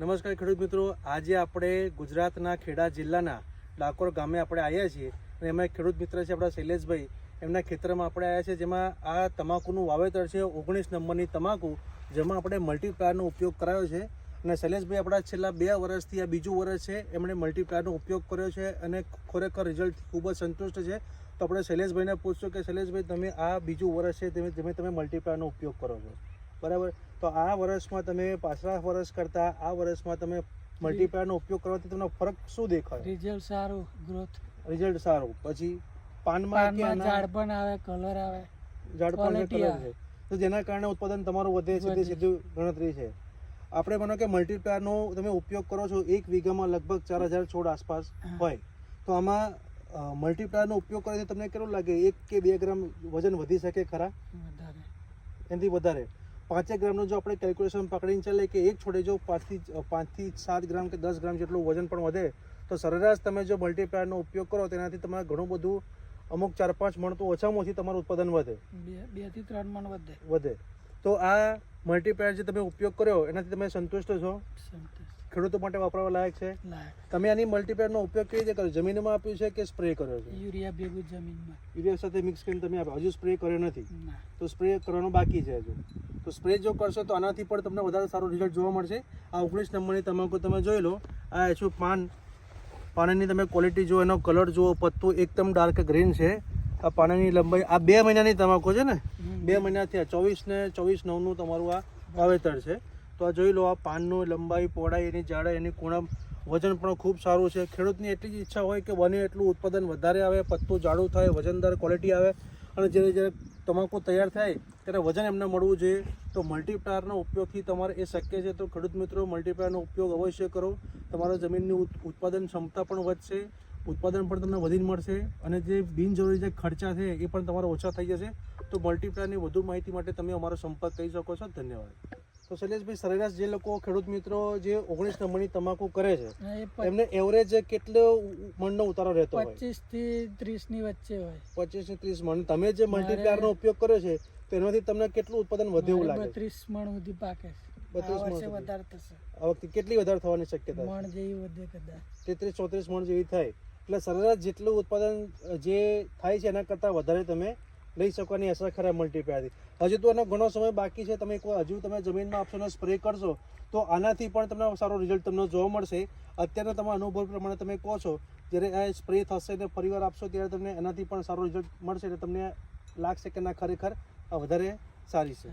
નમસ્કાર ખેડૂત મિત્રો. આજે આપણે ગુજરાતના ખેડા જિલ્લાના ડાકોર ગામે આપણે આવ્યા છીએ અને એમાં ખેડૂત મિત્ર છે આપણા શૈલેષભાઈ. એમના ખેતરમાં આપણે આવ્યા છે જેમાં આ તમાકુનું વાવેતર છે ઓગણીસ નંબરની તમાકુ, જેમાં આપણે મલ્ટીપ્લાયરનો ઉપયોગ કરાયો છે. અને શૈલેષભાઈ આપણા છેલ્લા બે વર્ષથી આ બીજું વર્ષ છે, એમણે મલ્ટીપ્લાયરનો ઉપયોગ કર્યો છે અને ખરેખર રિઝલ્ટ ખૂબ જ સંતુષ્ટ છે. તો આપણે શૈલેષભાઈને પૂછશું કે શૈલેષભાઈ, તમે આ બીજું વર્ષ છે તમે તમે મલ્ટીપ્લાયરનો ઉપયોગ કરો છો. બરાબર? તો આ વર્ષમાં તમે પાછલા વર્ષ કરતાં આ વર્ષમાં તમે મલ્ટીપ્લાયરનો ઉપયોગ કરવાથી તમને ફરક શું દેખાય? રિઝલ્ટ સારું ગ્રોથ રિઝલ્ટ સારું. પછી પાનમાં ઝાડ પણ આવે કલર આવે. ઝાડ પણ કલર છે. તો જેના કારણે ઉત્પાદન તમારું વધે છે તે સીધું ગણતરી છે. આપણે માનો કે મલ્ટીપ્લાયરનો તમે ઉપયોગ કરો છો એક વીઘામાં લગભગ ચાર હજાર છોડ આસપાસ હોય. તો આમાં મલ્ટીપ્લાયરનો ઉપયોગ કરવાથી તમને કેવું લાગે? એક કે બે ગ્રામ વજન વધી શકે ખરા? વધારે. એનાથી વધારે. પાંચેક ગ્રામનું જો આપણે કેલ્ક્યુલેશન પકડીને ચાલે કે એક છોડે જો પાંચથી પાંચથી સાત ગ્રામ કે દસ ગ્રામ જેટલું વજન પણ વધે તો સરેરાશ તમે જો મલ્ટીપ્લાયરનો ઉપયોગ કરો તેનાથી તમારે ઘણું બધું અમુક ચાર પાંચ મણ તો ઓછામાં ઓછી તમારું ઉત્પાદન વધે. બેથી ત્રણ મણ વધે. વધે. તો આ મલ્ટીપ્લાયર જે તમે ઉપયોગ કર્યો એનાથી તમે સંતુષ્ટ છો? ખેડૂતો માટે વાપરવા લાયક છે? તમે આની મલ્ટીપ્લાયરનો ઉપયોગ કેવી રીતે કર્યો? જમીનમાં આપ્યું છે કે સ્પ્રે કર્યો છે? યુરિયા ભેગું જમીનમાં. યુરિયા સાથે મિક્સ કરીને તમે આપ્યો. હજુ સ્પ્રે કર્યો નથી. તો સ્પ્રે કરવાનો બાકી છે હજુ. તો સ્પ્રે જો કરશો તો આનાથી પણ તમને વધારે સારું રિઝલ્ટ જોવા મળશે. આ ઓગણીસ નંબરની તમાકુ તમે જોઈ લો. આ એછું પાન પાણીની તમે ક્વોલિટી જુઓ એનો કલર જુઓ પત્તું એકદમ ડાર્ક ગ્રીન છે. આ પાણીની લંબાઈ આ બે મહિનાની તમાકુ છે ને? બે મહિનાથી આ ચોવીસ ને ચોવીસ નવનું તમારું આ વાવેતર છે. તો આ જોઈ લો આ પાનનું લંબાઈ પહોળાઈ એની જાડાઈ એની કુણમ વજન પણ ખૂબ સારું છે. ખેડૂતની એટલી જ ઈચ્છા હોય કે બને એટલું ઉત્પાદન વધારે આવે પત્તું જાડું થાય વજનદાર ક્વોલિટી આવે. અને જ્યારે જ્યારે તમાકુ તૈયાર થાય, ત્યારે વજન એમને મળવું જોઈએ. તો મલ્ટીપ્લાયરના ઉપયોગથી તમારે એ શક્ય છે તો ખેડૂત મિત્રો મલ્ટીપ્લાયરનો ઉપયોગ અવશ્ય કરો. તમારા જમીનની ઉત- ઉત્પાદન ક્ષમતા પણ વધશે, ઉત્પાદન પણ તમને વધીને મળશે, અને જે બિનજરૂરી જે ખર્ચા છે એ પણ તમારા ઓછા થઈ જશે. તો મલ્ટીપ્લાયરની વધુ માહિતી માટે તમે અમારો સંપર્ક કરી શકો છો. ધન્યવાદ. તો શૈલેષભાઈ સરેરાશ જે લોકો ખેડૂત મિત્રો જે ઓગણીસ નંબરની તમાકુ કરે છે એમને એવરેજ કેટલો મણનો ઉતારો રહેતો હોય? પચીસથી ત્રીસની વચ્ચે હોય. પચીસથી ત્રીસ મણ. તમે જે મલ્ટીપ્લાયરનો ઉપયોગ કર્યો છે તો એનાથી તમને કેટલું ઉત્પાદન વધે એવું લાગે? ત્રીસ મણ સુધી પાકે છે. બત્રીસ મણ વધારે થશે. આ વખતે કેટલી વધારે થવાની શક્યતા છે? મણ જેવી વધે કદાચ. તેત્રીસ ચોત્રીસ મણ જેવી થાય. એટલે સરેરાશ જેટલું ઉત્પાદન જે થાય છે એના કરતાં વધારે તમે લઈ શકવાની અસર ખરા મલ્ટીપ્લાયથી હજુ તો એનો ઘણો સમય બાકી છે. તમે એકવાર હજુ તમે જમીનમાં આપશો અને સ્પ્રે કરશો, તો આનાથી પણ તમને સારો રિઝલ્ટ તમને જોવા મળશે. અત્યારના તમારા અનુભવ પ્રમાણે તમે કહો છો, જ્યારે આ સ્પ્રે થશે ને ફરીવાર આપશો ત્યારે તમને એનાથી પણ સારો રિઝલ્ટ મળશે એટલે તમને લાગશે કે ના, ખરેખર આ વધારે સારી છે.